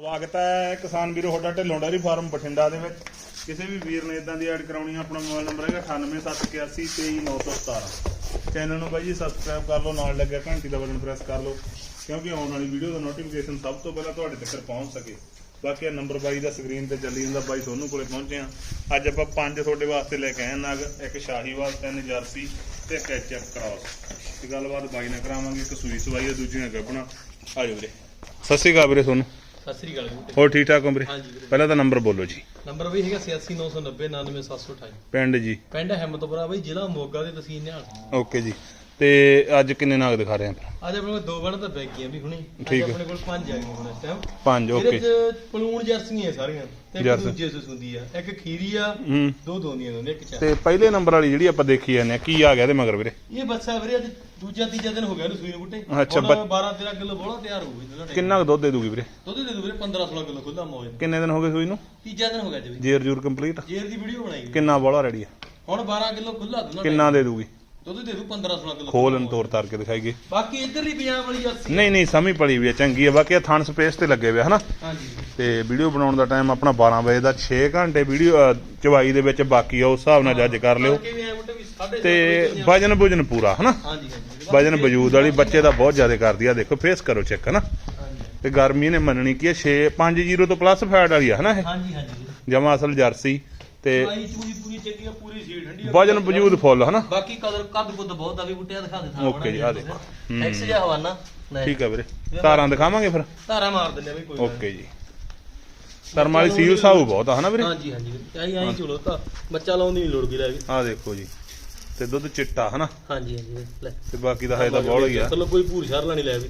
ਸਵਾਗਤ ਹੈ ਕਿਸਾਨ ਵੀਰੋ, ਤੁਹਾਡਾ ਢਿੱਲੋਂ ਡੈਰੀ ਫਾਰਮ ਬਠਿੰਡਾ ਦੇ ਵਿੱਚ। ਕਿਸੇ ਵੀ ਵੀਰ ਨੇ ਇਦਾਂ ਦੀ ਐਡ ਕਰਾਉਣੀ ਆ, ਆਪਣਾ ਮੋਬਾਈਲ ਨੰਬਰ ਹੈਗਾ 9871823917 ਚੈਨਲ ਨੂੰ ਬਾਈ ਜੀ ਸਬਸਕ੍ਰਾਈਬ ਕਰ ਲਓ, ਨਾਲ ਲੱਗਿਆ ਘੰਟੀ ਦਾ ਬਟਨ ਪ੍ਰੈਸ ਕਰ ਲਓ, ਕਿਉਂਕਿ ਆਉਣ ਵਾਲੀ ਵੀਡੀਓ ਦਾ ਨੋਟੀਫਿਕੇਸ਼ਨ ਸਭ ਤੋਂ ਪਹਿਲਾਂ ਤੁਹਾਡੇ ਤੱਕ ਪਹੁੰਚ ਸਕੇ। ਬਾਕੀ ਇਹ ਨੰਬਰ ਬਾਈ ਦਾ ਸਕਰੀਨ ਤੇ ਚੱਲੀ ਜਾਂਦਾ, ਬਾਈ ਤੁਹਾਨੂੰ ਕੋਲੇ ਪਹੁੰਚੇ ਆ। ਅੱਜ ਆਪਾਂ ਪੰਜ ਤੁਹਾਡੇ ਵਾਸਤੇ ਲੈ ਕੇ ਆਏ ਹਾਂ ਨਗ, ਇੱਕ ਸ਼ਾਹੀਵਾਲ, ਤਿੰਨ ਜਰਸੀ ਤੇ ਇੱਕ ਐਚਐਫ ਕ੍ਰਾਸ ਤੇ ਗੱਲਬਾਤ ਬਾਈ ਨਾਲ ਕਰਾਵਾਂਗੇ, ਇੱਕ ਸੂਈ ਸਵਾਈ ਆ ਦੂਜੀ ਨਾਲ ਗੱਭਣਾ। ਜਾਓ ਵੀਰੇ। ਸਤਿ ਸ਼੍ਰੀ ਅਕਾਲ ਵੀਰੇ ਤੁਹਾਨੂੰ। ਸਤਿ ਸ੍ਰੀ ਅਕਾਲ ਹੋਰ ਠੀਕ ਠਾਕ ਹੋ ਵੀਰੇ? ਹਾਂਜੀ ਵੀਰੇ। ਪਹਿਲਾਂ ਤਾਂ ਨੰਬਰ ਬੋਲੋ ਜੀ। ਨੰਬਰ ਵੀ ਹੈਗਾ 869090 99728 ਪਿੰਡ ਜੀ। ਪਿੰਡ ਹਿੰਮਤਪੁਰਾ ਬਈ ਜ਼ਿਲ੍ਹਾ ਮੋਗਾ ਦੇ ਤਹਿਸੀਲ ਨਿਹਾਲ। ਓਕੇ ਜੀ। ਤੇ ਅੱਜ ਕਿੰਨੇ ਨਾਗ ਦਿਖਾ ਰਹੇ ਆ? ਅੱਜ ਆਪਣੇ ਕੋਲ ਦੋ ਬਣ ਤਾਂ ਬੈਗ ਗਈਆਂ ਵੀ ਹੁਣੀ। ਅੱਜ ਠੀਕ ਹੈ। ਆਪਣੇ ਕੋਲ ਪੰਜ ਆ ਗਈਆਂ ਹੁਣ ਇਸ ਟਾਈਮ ਪੰਜ ਇਹਦੇ ਓਕੇ। ਪਲੂਣ ਜਰਸੀਆਂ ਸਾਰੀਆਂ ਤੇ ਇੱਕ ਜਰਸੀ। ਦੂਜੇ ਹੁੰਦੀ ਆ। ਇੱਕ ਖੀਰੀ ਆ ਹੂੰ। ਦੋ ਦੋਨੀਆਂ ਦੋਨੇ ਇੱਕ ਚਾਰ। ਤੇ ਪਹਿਲੇ ਨੰਬਰ ਵਾਲੀ ਜਿਹੜੀ ਆਪਾਂ ਦੇਖੀ ਜਾਂਦੇ ਆ ਕੀ ਆ ਗਿਆ ਇਹਦੇ ਮਗਰ ਵੀਰੇ? ਇਹ ਬੱਚਾ ਵੀਰੇ ਅੱਜ ਦੂਜਾ ਤੀਜਾ ਦਿਨ ਹੋ ਗਿਆ ਇਹਨੂੰ ਸੂਈ ਨੂੰ ਬੁੱਟੇ। ਅੱਛਾ, ਹੁਣ ਬੱਚ- 12 13 ਕਿਲੋ ਬੋਲਾ ਤਿਆਰ ਹੋ ਦੁੱਧ ਕਿੰਨਾ ਕੁ ਦੁੱਧ ਦੇ ਦੂਗੀ ਵੀਰੇ? ਦੁੱਧ ਦੇ ਦੋ ਵੀਰੇ 15 16 ਕਿਲੋ ਖੁੱਲਾ ਮੌਜ ਨਾਲ। ਕਿੰਨੇ ਦਿਨ ਹੋ ਗਏ ਸੂਈ ਨੂੰ? ਤੀਜਾ ਦਿਨ ਹੋ ਗਿਆ ਜੀ ਜੇਰ ਜੂਰ ਕੰਪਲੀਟ? ਜੇਰ ਦੀ ਵੀਡੀਓ ਬਣਾਈ। ਕਿੰਨਾ ਬੋਲਾ ਰੈਡੀ ਆ? ਹੁਣ 12 ਕਿਲੋ ਖੁੱਲਾ ਦੁੱਧ ਕਿੰਨਾ ਦੇ ਦੂਗੀ? ਦੁੱਧ ਦੇ ਦੂ 15 16 ਕਿਲੋ। ਖੋਲ ਨੂੰ ਤੋੜ ਤਾਰ ਕੇ ਦਿਖਾਈਏ। ਬਾਕੀ ਇਧਰਲੀ ਪੰਜਾਬ ਵਾਲੀ ਜਰਸੀ ਨਹੀਂ ਨਹੀਂ ਸਮੀ ਪਲੀ ਵੀ ਆ ਚੰਗੀ ਆ। ਬਾਕੀ ਥਣ ਸਪੇਸ ਤੇ ਲੱਗੇ ਹੋਏ ਹਨਾ? ਹਾਂਜੀ। ਤੇ ਵੀਡੀਓ ਬਣਾਉਣ ਦਾ ਟਾਈਮ ਆਪਣਾ 12 ਵਜੇ ਦਾ 6 ਘੰਟੇ ਵੀਡੀਓ ਚਵਾਈ ਦੇ ਵਿੱਚ ਬਾਕੀ ਆ ਉਸ ਹਿਸਾਬ ਨਾਲ ਜੱਜ ਕਰ ਲਿਓ। ਤੇ ਵਜਨ ਬੁਜਨ ਪੂਰਾ ਹਨਾ? ਹਾਂਜੀ ਹਾਂਜੀ। ਵਜਨ ਵਜੂਦ ਵਾਲੀ ਬੱਚੇ ਦਾ ਬਹੁਤ ਜ਼ਿਆਦਾ ਕਰਦੀ ਆ ਦੇਖੋ ਫੇਸ ਕਰੋ ਚੈੱਕ ਹਨਾ? ਤੇ ਗਰਮੀ ਨੇ ਮੰਨਣੀ ਕੀ ਹੈ 6 50 ਤੋਂ ਪਲੱਸ ਫੈਟ ਵਾਲੀ ਆ ਹਨਾ ਇਹ? ਹਾਂਜੀ ਹਾਂਜੀ। ਜਮਾ ਅਸਲ ਜਰਸੀ। ਤੇ ਆਈ ਚੂਈ ਪੂਰੀ ਚੰਗੀ ਆ ਪੂਰੀ ਸੀਟ ਠੰਡੀ ਆ ਵਜਨ ਵਜੂਦ ਫੁੱਲ ਹਨਾ? ਬਾਕੀ ਕਦਰ ਕੱਦ ਕੁੱਦ ਬਹੁਤ ਆ ਵੀ ਬੁੱਟਿਆ ਦਿਖਾ ਦੇ ਥਾਂ ਓਕੇ ਜੀ, ਆਹ ਦੇਖੋ। ਹੂੰ। ਐਕਸ ਜਿਹਾ ਹਵਾਨਾ ਲੈ। ਠੀਕ ਆ ਵੀਰੇ। ਤਾਰਾਂ ਦਿਖਾਵਾਂਗੇ ਫਿਰ? ਧਾਰਾ ਮਾਰ ਦਿੰਦੇ ਆ ਵੀ ਕੋਈ ਗੱਲ ਓਕੇ ਜੀ। ਧਰਮ ਵਾਲੀ ਸੀਲ ਸਾਊ ਬਹੁਤ ਆ ਹਨਾ। ਵੀਰੇ? ਹਾਂਜੀ ਹਾਂਜੀ। ਆਈ ਆਈ ਚਲੋ ਤਾਂ। ਬੱਚਾ ਲਾਉਣ ਦੀ ਨਹੀਂ ਲੋੜ ਲੈ ਵੀ। ਆਹ ਦੇਖੋ ਜੀ। ਤੇ ਦੁੱਧ ਚਿੱਟਾ ਹਨਾ? ਹਾਂਜੀ ਹਾਂਜੀ ਲੈ। ਤੇ ਬਾਕੀ ਦਾ ਹਜੇ ਤਾਂ ਬੋਲ ਹੀ ਆ। ਚਲੋ ਕੋਈ ਭੂਰ ਸ਼ਰਲਾ ਨਹੀਂ ਲੈ ਵੀ।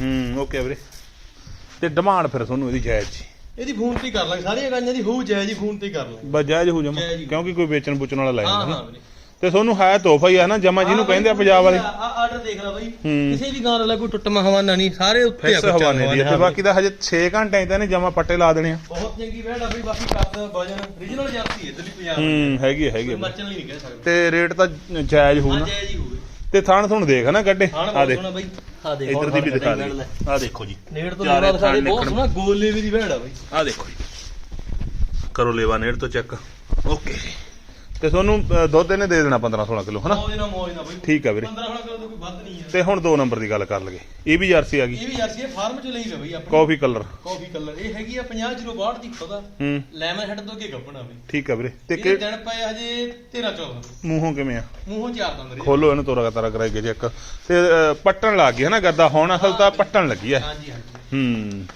ਹੂੰ ਓਕੇ ਵੀਰੇ। ਤੇ ਡਿਮਾਂਡ ਫਿਰ ਤੁਹਾਨੂੰ ਇਹਦੀ ਜਾਇਜ਼ ਜੀ। ਇਹਦੀ ਫੋਨ ਤੇ ਹੀ ਕਰ ਲਾਂਗੇ। ਸਾਰੀਆਂ ਗਾਈਆਂ ਦੀ ਹੋਊ ਜਾਇਜ਼ ਹੀ ਫੋਨ ਤੇ ਹੀ ਕਰ ਲਾਂਗੇ। ਬਸ ਜਾਇਜ਼ ਹੋ ਜਾਇਜ਼ ਹੀ। ਕਿਉਂਕਿ ਕੋਈ ਵੇਚਣ ਬੁਚਣ ਵਾਲਾ ਲੈ ਹਾਂ ਜਾਂਦਾ ਹਾਂ ਹਨਾ ਵੀਰੇ। ਤੇ ਤੁਹਾਨੂੰ ਹੈ ਤੋਹਫਾ ਹੀ ਆ ਨਾ ਜਮਾ ਜਿਹਨੂੰ ਕਹਿੰਦੇ ਆ ਪੰਜਾਬ ਵਾਲੇ। ਆਰਡਰ ਦੇਖ ਲੈ ਬਾਈ। ਹੂੰ। ਕਿਸੇ ਵੀ ਗਾਂ ਵਾਲਾ ਕੋਈ ਟੁੱਟਮਾ ਹਵਾਨਾ ਨਹੀਂ ਸਾਰੇ ਉੱਤੇ ਫਿਕਸ ਹਵਾਨੇ ਦੀ ਤੇ ਬਾਕੀ ਦਾ ਹਜੇ 6 ਘੰਟੇ ਤਾਂ ਇਹਨੇ ਜਮਾ ਪੱਟੇ ਲਾ ਦੇਣੇ ਆ। ਬਹੁਤ ਚੰਗੀ ਵੈੜ ਆ ਬਈ ਬਾਕੀ ਕੱਦ ਵਜਨ ਰੀਜਨਲ ਜਾਤੀ ਹੈ ਦਿੱਲੀ ਪੰਜਾਬ ਹੂੰ ਹੈਗੀ ਆ, ਹੈਗੀ ਕੋਈ ਆ। ਮਰਚਣ ਲਈ ਨਹੀਂ ਕਹਿ ਸਕਦੇ ਤੇ ਰੇਟ ਤਾਂ ਜਾਇਜ਼ ਹੋਊ ਹਾਂ ਨਾ। ਜਾਇਜ਼ ਹੀ ਹੋਵੇ ਤੇ ਥਾਣ ਤੁਹਾਨੂੰ ਦੇਖ ਨਾ ਕੱਢੇ। ਆ ਬਹੁਤ ਦੇਖ। ਸੋਹਣਾ ਬਈ। ਆ ਦੇਖ ਇਧਰ ਦੀ ਵੀ ਦਿਖਾ ਦੇ। ਆ ਦੇਖੋ ਜੀ। ਨੇੜ ਤੋਂ ਲੇਵਾ ਦਿਖਾ ਦੇ ਬਹੁਤ। ਸੋਹਣਾ ਗੋਲ ਲੇਵੇ ਦੀ ਆ ਬਈ। ਆ ਦੇਖੋ ਜੀ। ਕਰੋ ਲੇਵਾ ਨੇੜ ਤੋਂ ਚੈੱਕ। ਓਕੇ। ਤੇ ਤੁਹਾਨੂੰ ਅ, ਦੁੱਧ ਇਹਨੇ ਦੇ ਦੇਣਾ 15 16 ਕਿਲੋ ਹਨਾ? ਮੌਜ ਨਾਲ ਮੌਜ ਨਾਲ ਬਈ। ਠੀਕ ਆ ਵੀਰੇ। 15 16 ਕਿਲੋ ਤੋਂ ਕੋਈ ਵੱਧ ਨਹੀਂ ਹੈ ਤੇ ਹੁਣ ਦੋ ਨੰਬਰ ਦੀ ਗੱਲ ਕਰ ਲਗੇ ਇਹ ਵੀ ਜਰਸੀ ਆ ਗਈ। ਇਹ ਵੀ ਜਰਸੀ ਹੈ ਫਾਰਮ ਚ ਲਈ ਹੈ ਬਈ ਆਪਣੀ। ਕਾਫੀ ਕਲਰ ਕਾਫੀ ਕਲਰ ਇਹ ਹੈਗੀ ਆ 50 62 ਦੀ ਖੋਦਾ। ਹੂੰ। ਲੈਮਨ ਹੈਡ ਤੋਂ ਅੱਗੇ ਗੱਪਣਾ ਬਈ। ਠੀਕ ਆ ਵੀਰੇ। ਤੇ ਇਹਦੇ ਕਿ ਦਿਨ ਪਏ ਹਜੇ 13 14 ਮੂੰਹੋਂ ਕਿਵੇਂ ਆ? ਮੂੰਹੋਂ ਚਾਰ ਦੰਦ ਰਹੇ ਖੋਲੋ ਇਹਨੂੰ ਤੋਰਾ ਤਾਰਾ ਕਰਾਈ ਕੇ ਚੈੱਕ ਤੇ ਅ, ਪੱਟਣ ਲੱਗ ਗਈ ਗੱਦਾ। ਹੁਣ ਅਸਲ ਤਾਂ ਪੱਟਣ ਲੱਗੀ ਆ। ਹਾਂਜੀ ਹਾਂਜੀ। ਹੂੰ।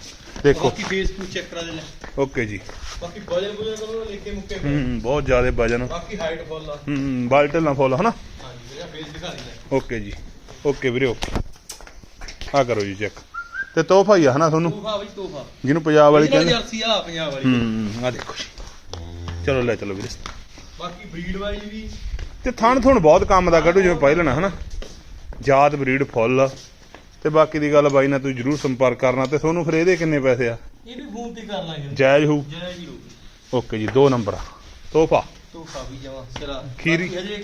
ਦੇਖੋ। ਬਾਕੀ ਫੇਸ ਨੂੰ ਚੈੱਕ ਕਰਾ ਦੇ ਲੈ ਓਕੇ ਜੀ। ਬਾਕੀ ਵਜਨ ਵਜਨ ਕਰੋ ਲੈ ਕੇ ਮੁੱਕੇ। ਹੂੰ ਬਹੁਤ ਜ਼ਿਆਦਾ ਵਜਨ ਬਾਕੀ ਹਾਈਟ ਫੁੱਲ ਆ। ਹੂੰ ਬਾਲਟਲ ਨਾ ਫੁੱਲ ਹਨਾ? ਹਾਂਜੀ ਵੀਰੇ ਫੇਸ ਦਿਖਾ ਦੇ ਲੈ ਓਕੇ ਜੀ। ਓਕੇ ਵੀਰੇ ਓਕੇ। ਆ ਕਰੋ ਜੀ ਚੈੱਕ ਤੇ ਤੋਹਫਾ ਹੀ ਆ ਹਨਾ ਤੁਹਾਨੂੰ? ਤੋਹਫਾ ਬਈ ਤੋਹਫਾ। ਜਿਹਨੂੰ ਪੰਜਾਬ ਵਾਲੀ ਕਹਿੰਦੇ ਜਰਸੀ ਆ ਪੰਜਾਬ ਵਾਲੀ। ਹੂੰ ਆ ਦੇਖੋ ਜੀ। ਚਲੋ ਲੈ ਚਲੋ ਵੀਰੇ। ਬਾਕੀ ਬਰੀਡ ਵਾਈਜ਼ ਵੀ। ਤੇ ਥਣ ਥੁਣ ਬਹੁਤ ਕੰਮ ਦਾ ਕੱਢੂ ਜਿਵੇਂ ਪਹਿਲਣਾ ਹਨਾ? ਜਾਤ ਬਰੀਡ ਫੁੱਲ ਤੇ ਬਾਕੀ ਦੀ ਗੱਲ ਬਾਈ ਨਾਲ ਤੁਸੀਂ ਜਰੂਰ ਸੰਪਰਕ ਕਰਨਾ ਤੇ ਤੁਹਾਨੂੰ ਫਿਰ ਇਹਦੇ ਕਿੰਨੇ ਪੈਸੇ ਆ? ਇਹ ਵੀ ਫੋਨ ਤੇ ਕਰ ਲਾਂਗੇ। ਜਾਇਜ਼ ਹੋਊ? ਜੈ ਜੀ ਹੋਊਗੀ ਓਕੇ ਜੀ ਦੋ ਨੰਬਰ ਤੋਹਫਾ? ਤੋਹਫਾ ਵੀ ਜਮਾ ਸਿਰਾ। ਖੀਰੀ। ਹਜੇ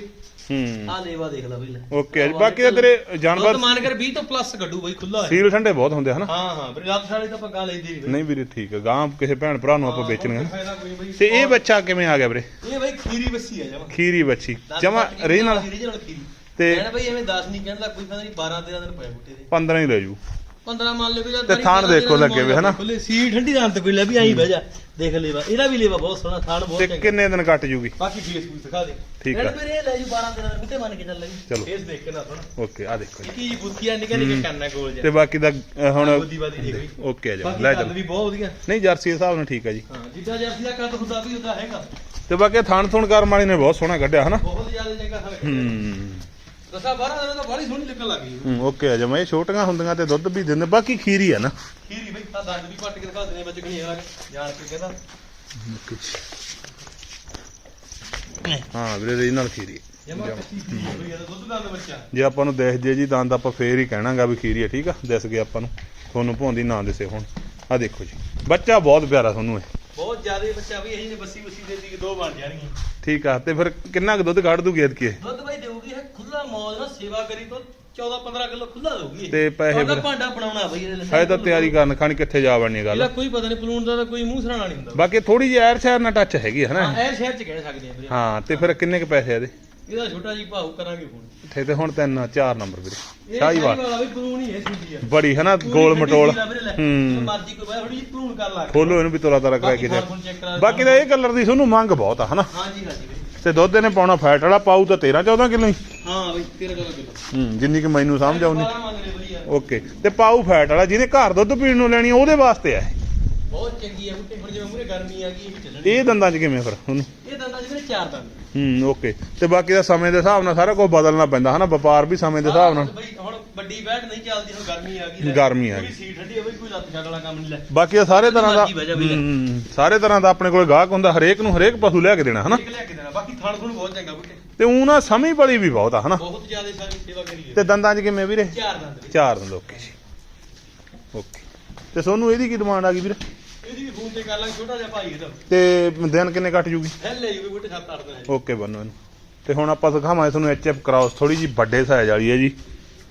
ਹੂੰ। ਆ ਲੇਵਾ ਦੇਖ ਲੈ ਬਈ ਲੈ ਓਕੇ ਜੀ ਬਾਕੀ ਤਾਂ ਤੇਰੇ ਜਾਨਵਰ ਮਾਨ ਕਰ 20 ਤੋਂ ਪਲੱਸ ਕੱਢੂ ਬਈ ਖੁੱਲਾ ਹੈ ਸੀਲ ਠੰਡੇ ਬਹੁਤ ਹੁੰਦੇ ਹਨਾ? ਹਾਂ ਹਾਂ ਵੀਰੇ ਰਾਤ ਸਾਲੇ ਤਾਂ ਗਾ ਲੈਂਦੇ ਨਹੀਂ। ਨਹੀਂ ਵੀਰੇ ਠੀਕ ਹੈ ਗਾਂ ਕਿਸੇ ਭੈਣ ਭਰਾ ਨੂੰ ਆਪਾਂ ਹਾਂ, ਬਈ। ਤੇ ਇਹ ਬੱਚਾ ਕਿਵੇਂ ਆ ਗਿਆ ਵੀਰੇ? ਇਹ ਬਈ ਖੀਰੀ ਬੱਸੀ ਆ ਜਮਾ। ਖੀਰੀ ਬੱਚੀ ਜਮਾ ਰੀਜਨਲ ਰੀਜਨਲ ਖੀਰੀ। ਤੇ ਤੇ ਬਈ ਐਵੇਂ 10 ਨਹੀਂ ਕਹਿੰਦਾ ਕੋਈ ਪਤਾ ਨਹੀਂ 12 13 ਦਿਨ ਪਿਆ ਬੁੱਟੇ ਦੇ। 15 ਹੀ ਲੈ ਜੂ। 15 ਮੰਨ ਲਓ ਵੀ ਜਾਂ ਤੇ ਥਾਣ ਦੇਖੋ ਲੱਗੇ ਵੇ ਹਨਾ। ਖੁੱਲੇ ਸੀ ਠੰਡੀ ਰਾਂ ਤੇ ਕੋਈ ਲੈ ਵੀ ਆਈ ਬਹਿ ਜਾ ਦੇਖ ਲੇਵਾ ਇਹਦਾ ਵੀ ਲੇਵਾ ਬਹੁਤ ਸੋਹਣਾ ਥਾਣ ਬਹੁਤ ਤੇ ਚੰਗਾ। ਕਿੰਨੇ ਦਿਨ ਕੱਟ ਜੂਗੀ? ਬਾਕੀ ਫੇਸ ਵੀ ਦਿਖਾ ਦੇ। ਠੀਕ। ਰੈਡ ਫਿਰ ਇਹ ਲੈ ਜੂ 12 13 ਦਿਨ ਕਿਤੇ ਮੰਨ ਕੇ ਚੱਲ ਲੈ ਚਲੋ। ਫੇਸ ਦੇਖ ਕੇ ਨਾ ਸੁਣ ਓਕੇ ਆ ਦੇਖੋ ਜੀ। ਕੀ ਬੁੱਤੀਆਂ ਨਿਕਾ ਨਿਕਾ ਕਰਨਾ ਗੋਲ ਤੇ ਜਿਹਾ ਬਾਕੀ ਦਾ ਹੁਣ ਓਕੇ ਆ ਜਾ ਲੈ ਚਲੋ। ਵੀ ਬਹੁਤ ਵਧੀਆ। ਨਹੀਂ ਜਰਸੀ ਦੇ ਹਿਸਾਬ ਨਾਲ ਠੀਕ ਆ ਜੀ। ਹਾਂ ਜਿੱਦਾਂ ਜਰਸੀ ਦਾ ਕੱਦ ਹੁੰਦਾ ਵੀ ਉਹਦਾ ਹੈਗਾ। ਤੇ ਬਾਕੀ ਥਣ ਥੁਣ ਕਰਮ ਵਾਲੀ ਨੇ ਬਹੁਤ ਸੋਹਣਾ ਕੱਢਿਆ ਹਨਾ? ਬਹੁਤ ਜ਼ਿਆਦਾ ਚੰਗਾ ਹੈ। ਹੂੰ। ਦਸਾਂ 12 ਦਿਨਾਂ ਦਾ ਬਾਲੀ ਸੋਹਣੀ ਲੱਗਣ ਲੱਗ ਗਈ। ਹੂੰ, ਓਕੇ ਆ ਜਾ ਮੈਂ ਇਹ ਛੋਟੀਆਂ ਹੁੰਦੀਆਂ ਤੇ ਦੁੱਧ ਵੀ ਦਿੰਦੇ ਬਾਕੀ ਖੀਰੀ ਆ ਨਾ। ਖੀਰੀ ਬਈ ਤਾਂ ਦੰਦ ਵੀ ਪੱਟ ਕੇ ਦਿਖਾ ਦੇਣੇ ਬੱਚ ਗਣੀ ਯਾਰ ਜਾਣ ਕੇ ਕਹਿੰਦਾ। ਹਾਂ ਵੀਰੇ ਜਮਾ ਕੱਚੀ ਖੀਰੀ ਆ ਤਾਂ ਜੇ ਆਪਾਂ ਨੂੰ ਦਿਖ ਜੇ ਜੀ ਦੰਦ ਆਪਾਂ ਫੇਰ ਹੀ ਕਹਿਣਾਗਾ ਵੀ ਖੀਰੀ ਆ ਠੀਕ ਆ? ਦਿਸ ਗਿਆ ਆਪਾਂ ਨੂੰ। ਤੁਹਾਨੂੰ ਭੌਂਦੀ ਨਾ ਦਿਸੇ ਹੁਣ। ਆ ਦੇਖੋ ਜੀ ਬੱਚਾ ਬਹੁਤ ਪਿਆਰਾ ਤੁਹਾਨੂੰ ਇਹ। ਬਹੁਤ ਜ਼ਿਆਦਾ ਬੱਚਾ ਵੀ ਇਹ ਨੇ ਬੱਸੀ ਬੁੱਸੀ ਦੇ ਦੀ ਦੋ ਬਣ ਜਾਣਗੀਆਂ। ਠੀਕ ਆ ਤੇ ਫਿਰ ਕਿੰਨਾ ਕੁ ਦੁੱਧ ਕੱਢ ਦੂਗੀ ਐਤਕੀ ਦੁੱਧ ਬਾਈ ਦੇਊਗੀ ਹੈ ਖੁੱਲਾ ਮੌਜ ਨਾਲ ਸੇਵਾ ਕਰੀ ਤੋਂ 14 15 ਕਿਲੋ ਖੁੱਲਾ ਇਹ। ਤੇ ਪੈਸੇ ਉਹਦਾ ਫਿਰ- ਭਾਂਡਾ ਬਣਾਉਣਾ ਬਈ ਇਹਦੇ ਲਈ। ਹੈ ਤਾਂ ਤਿਆਰੀ ਕਰਨ ਖਾਣੀ ਕਿੱਥੇ ਜਾ ਵੜਨੀ ਇਹਦਾ ਗੱਲ ਕੋਈ ਪਤਾ ਨਹੀਂ ਪਲੂਣ ਦਾ ਤਾਂ ਕੋਈ ਮੂੰਹ ਸਰਾਣਾ ਨਹੀਂ ਹੁੰਦਾ। ਬਾਕੀ ਥੋੜੀ ਜਿਹੀ ਐਰ ਸ਼ਹਿਰ ਨਾਲ ਟੱਚ ਹੈਗੀ ਹੈ ਹਾਂ ਨਾ ਇਹ ਸ਼ਹਿਰ ਚ ਕਹਿ ਸਕਦੇ ਆ ਵੀਰੇ। ਹਾਂ ਤੇ ਫਿਰ ਕਿੰਨੇ ਕ ਪੈਸੇ ਆ ਇਹਦੇ? ਇਹਦਾ ਛੋਟਾ ਜੀ ਭਾਉ ਕਰਾਂਗੇ ਫੋਨ। ਇੱਥੇ ਤੇ ਹੁਣ ਤਿੰਨ ਚਾਰ ਨੰਬਰ ਵੀਰੇ। ਇਹ ਸ਼ਾਹੀਵਾਲ ਵਾਲਾ। ਵੀ ਪਲੂਣ ਹੀ ਹੈ ਸਿੰਜੀ ਆ। ਬੜੀ ਹੈ ਨਾ ਗੋਲ ਮਟੋਲ। ਹੂੰ। ਮਰਜ਼ੀ ਕੋਈ ਬਾਹਰ ਥੋੜੀ ਜਿਹੀ ਪਲੂਣ ਕਰ ਲਾ ਖੋਲੋ ਇਹਨੂੰ ਵੀ ਤੋਲਾ ਤਾਰਾ ਕਰਾ ਕੇ ਬਾਕੀ ਦੇ ਫੋਨ ਚੈੱਕ ਕਰਾ ਬਾਕੀ ਦਾ ਇਹ ਕਲਰ ਦੀ ਤੁਹਾਨੂੰ ਮੰਗ ਬਹੁਤ ਆ ਹਨਾ? ਹਾਂਜੀ ਹਾਂਜੀ ਵੀਰੇ। ਤੇ ਦੁੱਧ ਇਹਨੇ ਪਾਉਣਾ ਫੈਟ ਵਾਲਾ ਪਾਉ ਤਾਂ 13 14 ਕਿਲੋ ਹੀ? ਹਾਂ ਬਈ 13 ਕਿਲੋ ਕਿਲੋ। ਹੂੰ ਜਿੰਨੀ ਕਿ ਮੈਨੂੰ ਸਮਝ ਵਧੀਆ। ਓਕੇ ਤੇ ਪਾਉ ਫੈਟ ਵਾਲਾ ਜਿਹਨੇ ਘਰ ਦੁੱਧ ਪੀਣ ਨੂੰ ਲੈਣੀ ਉਹਦੇ ਵਾਸਤੇ ਆ ਇਹ। ਬਹੁਤ ਚੰਗੀ ਹੈ ਬੁੱਟੇ ਹੁਣ ਜਿਵੇਂ ਮੂਰੇ ਗਰਮੀ ਆ ਗਈ ਇਹ ਵੀ ਚੱਲਣੀ। ਇਹ ਦੰਦਾਂ 'ਚ ਕਿਵੇਂ ਫਿਰ ਉਹਨੂੰ? ਇਹ ਦੰਦਾਂ ਜਿਹੜੇ ਚਾਰ ਦੰਦ। ਹੂੰ ਓਕੇ ਤੇ ਬਾਕੀ ਦਾ ਸਮੇਂ ਦੇ ਹਿਸਾਬ ਨਾਲ ਸਾਰਾ ਕੁਝ ਬਦਲਣਾ ਪੈਂਦਾ ਹਨਾ? ਵਪਾਰ ਵੀ ਸਮੇਂ ਦੇ ਹਿਸਾਬ ਨਾਲ। ਬਈ ਹੁਣ ਵੱਡੀ ਬੈਠ ਨਹੀਂ ਚੱਲਦੀ ਹੁਣ ਗਰਮੀ ਆ ਗਈ। ਗਰਮੀ ਆ ਕੋਈ ਗਈ। ਸੀਟ ਠੰਡੀ ਬਈ ਕੋਈ ਲੱਤ ਛੱਡ ਵਾਲਾ ਕੰਮ ਨਹੀਂ ਲੈ। ਬਾਕੀ ਸਾਰੇ ਤਰ੍ਹਾਂ ਦਾ ਮਰਜ਼ੀ ਜਾ ਸਾਰੇ ਤਰ੍ਹਾਂ ਦਾ ਆਪਣੇ ਕੋਲ ਗਾਹਕ ਹੁੰਦਾ ਹਰੇਕ ਨੂੰ ਹਰੇਕ ਪਸ਼ੂ ਲਿਆ ਕੇ ਦੇਣਾ ਹਨਾ? ਇੱਕ ਲਿਆ ਕੇ ਦੇਣਾ ਬਾਕੀ ਥਣ ਥਣ ਬਹੁਤ ਚੰਗਾ ਬੁੱਟੇ ਤੇ ਉਹ ਨਾ ਸਮੀ ਬੜੀ ਵੀ ਬਹੁਤ ਆ ਹਨਾ? ਬਹੁਤ ਜ਼ਿਆਦਾ ਸਾਰੀ ਸੇਵਾ ਕਰੀ ਹੈ ਤੇ ਦੰਦਾਂ 'ਚ ਕਿਵੇਂ ਵੀਰੇ? ਚਾਰ ਦੰਦ। ਚਾਰ ਦੰਦ ਓਕੇ ਜੀ। ਓਕੇ। ਤੇ ਸੋਨੂੰ ਇਹਦੀ ਕੀ ਡਿਮਾਂਡ ਆ ਗਈ ਵੀਰੇ? ਇਹਦੀ ਵੀ ਫੋਨ ਤੇ ਕਰ ਲਾਂਗੇ ਛੋਟਾ ਜਿਹਾ ਭਾਈ ਇਹਦਾ। ਤੇ ਦਿਨ ਕਿੰਨੇ ਕੱਟ ਜੂਗੀ? ਹੈਲ ਲੈ ਜੂਗੇ ਬੁੱਟੇ ਸੱਤ ਅੱਠ ਦਿਨ। ਓਕੇ ਬੰਨੋ ਇਹਨੂੰ। ਤੇ ਹੁਣ ਆਪਾਂ ਸਿਖਾਵਾਂਗੇ ਤੁਹਾਨੂੰ ਐਚਐਫ ਕਰਾਉਸ ਥੋੜੀ ਜੀ ਵੱਡੇ ਸਾਈਜ਼ ਵਾਲੀ ਹੈ ਜੀ।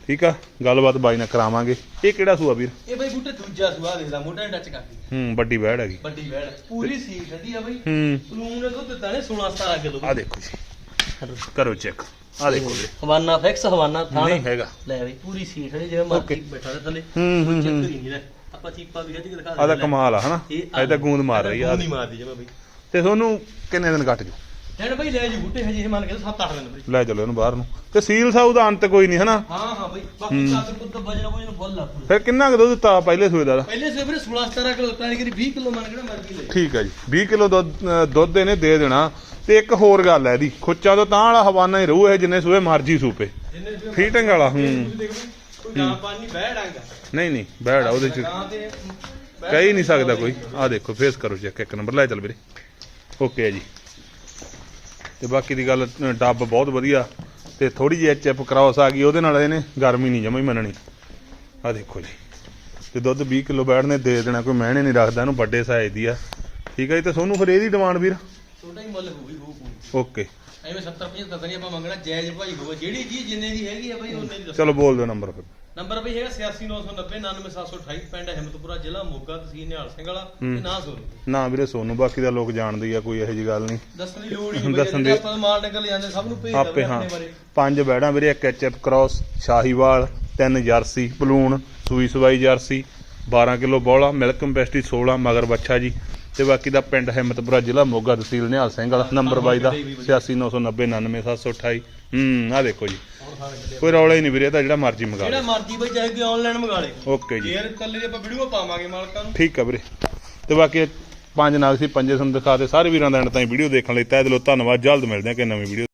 ਠੀਕ ਆ? ਗੱਲਬਾਤ ਬਾਈ ਨਾਲ ਕਰਾਵਾਂਗੇ। ਇਹ ਕਿਹੜਾ ਸੂਆ ਵੀਰ? ਇਹ ਬਈ ਬੁੱਟੇ ਦੂਜਾ ਸੁਆ ਦੇਖਦਾ ਮੋਢਾ ਨੀ ਟੱਚ ਕਰਦੀ ਹੂੰ ਵੱਡੀ ਬੈੜ ਹੈਗੀ। ਵੱਡੀ ਵੈੜ ਪੂਰੀ ਸੀਟ ਠੰਡੀ ਆ ਬਈ। ਹੂੰ। ਪਲੂਨ ਨੇ ਦੁੱਧ ਦਿੱਤਾ ਨੇ 16 17 ਕਿਲੋ। ਆ ਦੇਖੋ ਜੀ। ਕਰੋ ਚੈੱਕ। ਆ ਦੇਖੋ ਵੀਰੇ ਹਵਾਨਾ ਫਿਕਸ ਹਵਾਨਾ ਨਹੀਂ ਹੈਗਾ। ਲੈ ਬਈ ਪੂਰੀ ਸੀਟ ਹੈ ਜਿਵੇਂ ਮਰਜ਼ੀ ਬੈਠਾ ਦੇ ਥੱਲੇ। ਹੂੰ ਹੂੰ ਹੀ। ਨਹੀਂ ਲੈ ਆਪਾਂ ਚੀਪਾ ਵੀ ਖਿੱਚ ਕੇ ਦਿਖਾ ਆ ਤਾਂ ਕਮਾਲ ਆ ਹਨਾ? ਇਹ ਤਾਂ ਗੂੰਦ ਮਾਰ ਰਹੀ ਆ। ਨਹੀਂ ਮਾਰਦੀ ਜਮਾ ਬਈ। ਤੇ ਤੁਹਾਨੂੰ ਕਿੰਨੇ ਦਿਨ ਕੱਟ ਜੂ? ਬਈ ਲੈ ਜੂ ਬੁੱਟੇ ਹਜੇ ਇਹ ਮੰਨ ਕੇ 7-8 ਦਿਨ ਬਈ। ਲੈ ਚਲੋ ਇਹਨੂੰ ਬਾਹਰ ਨੂੰ। ਤੇ ਸੀਲ ਸਾਊ ਦਾ ਅੰਤ ਕੋਈ ਨਹੀਂ ਹਨਾ? ਹਾਂ ਹਾਂ ਬਈ। ਬਾਕੀ ਕਾਦਰ ਕੁੱਤ ਵਜਣਾ ਵਜਣਾ ਫੁੱਲ ਆ ਪੂਰਾ। ਫਿਰ ਕਿੰਨਾ ਕੁ ਦੁੱਧ ਦਿੱਤਾ ਪਹਿਲੇ ਸੂਏ ਦਾ? ਪਹਿਲੇ ਸੇ ਵੀਰੇ 16 17 ਕਿਲੋ ਤਾਂ ਨਹੀਂ ਕਰੀ 20 ਕਿਲੋ ਮੰਨ ਕਿਹੜਾ ਮਰਜ਼ੀ ਲੈ। ਠੀਕ ਹੈ ਜੀ। 20 ਕਿਲੋ ਦੁੱਧ ਇਹਨੇ ਦੇ ਦੇਣਾ। ਤੇ ਇੱਕ ਹੋਰ ਗੱਲ ਹੈ ਇਹਦੀ। ਖੁੱਚਾ ਤੋਂ ਤਾਂ ਵਾਲਾ ਹਵਾਨਾ ਹੀ ਰਹੂ ਇਹ ਜਿੰਨੇ ਸੂਏ ਮਰਜ਼ੀ ਸੂਪੇ। ਫੀਟਿੰਗ ਵਾਲਾ ਹੂੰ। ਕੋਈ ਨਹੀਂ ਨਹੀਂ ਬੈੜ ਆ ਉਹਦੇ ਚ। ਕਹਿ ਨਹੀਂ ਸਕਦਾ ਕੋਈ। ਆ ਦੇਖੋ ਫੇਸ ਕਰੋ ਚੈੱਕ ਇੱਕ ਨੰਬਰ ਲੈ ਚੱਲ ਵੀਰੇ। ਓਕੇ ਜੀ। ਤੇ ਬਾਕੀ ਦੀ ਗੱਲ ਡੱਬ ਬਹੁਤ ਵਧੀਆ। ਤੇ ਥੋੜੀ ਜਿਹੀ ਐਚਐਫ ਕਰਾਉਸ ਆ ਗਈ ਉਹਦੇ ਨਾਲ ਇਹਨੇ ਗਰਮੀ ਨਹੀਂ ਜਮਾ ਹੀ ਮੰਨਣੀ। ਆ ਦੇਖੋ ਜੀ। ਤੇ ਦੁੱਧ 20 ਕਿਲੋ ਬੈੜ ਨੇ ਦੇ ਦੇਣਾ ਕੋਈ ਮਹਿਣੇ ਨਹੀਂ ਰੱਖਦਾ ਇਹਨੂੰ ਵੱਡੇ ਸਾਈਜ਼ ਦੀ ਆ। ਠੀਕ ਹੈ ਜੀ ਤੇ ਸੋਨੂੰ ਫਿਰ ਇਹਦੀ ਡਿਮਾਂਡ ਵੀਰ? ਛੋਟਾ ਹੀ ਮੁੱਲ ਹੋਊਗੀ ਹੋਊ ਓਕੇ। ਐਵੇਂ 70 75 ਤਾਂ ਨਹੀਂ ਆਪਾਂ ਮੰਗਣਾ ਜਾਇਜ਼ ਭਾਈ ਹੋਵੇ ਜਿਹੜੀ ਚੀਜ਼ ਜਿੰਨੇ ਦੀ ਹੈਗੀ ਆ ਬਈ ਉਹਨੇ ਚਲੋ ਬੋਲ ਦਿਓ ਨੰਬਰ ਫਿਰ। ਨੰਬਰ ਬਈ ਹੈਗਾ 8690 99728 ਪਿੰਡ ਹਿੰਮਤਪੁਰਾ ਜ਼ਿਲ੍ਹਾ ਮੋਗਾ ਤਹਿਸੀਲ ਨਿਹਾਲ ਸਿੰਘ ਵਾਲਾ ਤੇ ਨਾ ਸੋਨੂੰ ਨਾ ਵੀਰੇ ਸੋਨੂੰ ਬਾਕੀ ਦਾ ਲੋਕ ਜਾਣਦੇ ਹੀ ਆ ਕੋਈ ਇਹੋ ਜੀ ਗੱਲ ਨਹੀਂ। ਦੱਸਣ ਦੀ ਲੋੜ ਨਹੀਂ ਦੱਸਣ ਦੀ- ਆਪਾਂ ਮਾਲ ਨਿਕਲ ਜਾਂਦੇ ਸਭ ਨੂੰ ਭੇਜ ਆਪੇ ਹਾਂ। ਪੰਜ ਬੈੜਾਂ ਵੀਰੇ ਇੱਕ ਐਚਐਫ ਕ੍ਰਾਸ ਸ਼ਾਹੀਵਾਲ ਤਿੰਨ ਜਰਸੀ ਪਲੂਣ ਸੂਈ ਸਵਾਈ ਜਰਸੀ 12 ਕਿਲੋ ਬੋਲਾ ਮਿਲਕ ਕੰਪੈਸਟੀ 16 ਮਗਰ ਬੱਚਾ ਜੀ। ਤੇ ਬਾਕੀ ਦਾ ਪਿੰਡ ਹਿੰਮਤਪੁਰਾ ਜ਼ਿਲ੍ਹਾ ਮੋਗਾ ਤਹਿਸੀਲ ਨਿਹਾਲ ਸਿੰਘ ਵਾਲਾ ਨੰਬਰ ਬਾਈ ਦਾ 8699099728 ਹੂੰ ਆ ਦੇਖੋ ਜੀ। ਕੋਈ ਰੌਲਾ ਹੀ ਨਹੀਂ ਵੀਰੇ ਇਹ ਤਾਂ ਜਿਹੜਾ ਮਰਜ਼ੀ ਮੰਗਾ ਜਿਹੜਾ ਲਓ। ਮਰਜ਼ੀ ਬਈ ਚਾਹੇ ਕੋਈ ਆਨਲਾਈਨ ਮੰਗਾ ਲੇ। ਓਕੇ ਜੀ। ਫੇਰ ਕੱਲੇ ਆਪਾਂ ਵੀਡੀਓ ਪਾਵਾਂਗੇ ਮਾਲਕਾਂ ਨੂੰ। ਠੀਕ ਆ ਵੀਰੇ। ਤੇ ਬਾਕੀ ਪੰਜ ਨਾਗ ਸੀ ਪੰਜੇ ਤੁਹਾਨੂੰ ਦਿਖਾ ਦੇ। ਸਾਰੇ ਵੀਰਾਂ ਦਾ ਐਂਡ ਤਾਈਂ ਵੀਡੀਓ ਦੇਖਣ ਲਈ ਤਹਿ ਦਿਲੋਂ ਧੰਨਵਾਦ। ਜਲਦ ਮਿਲਦੇ ਹਾਂ ਕਿ ਨਵੀਂ ਵੀਡੀਓ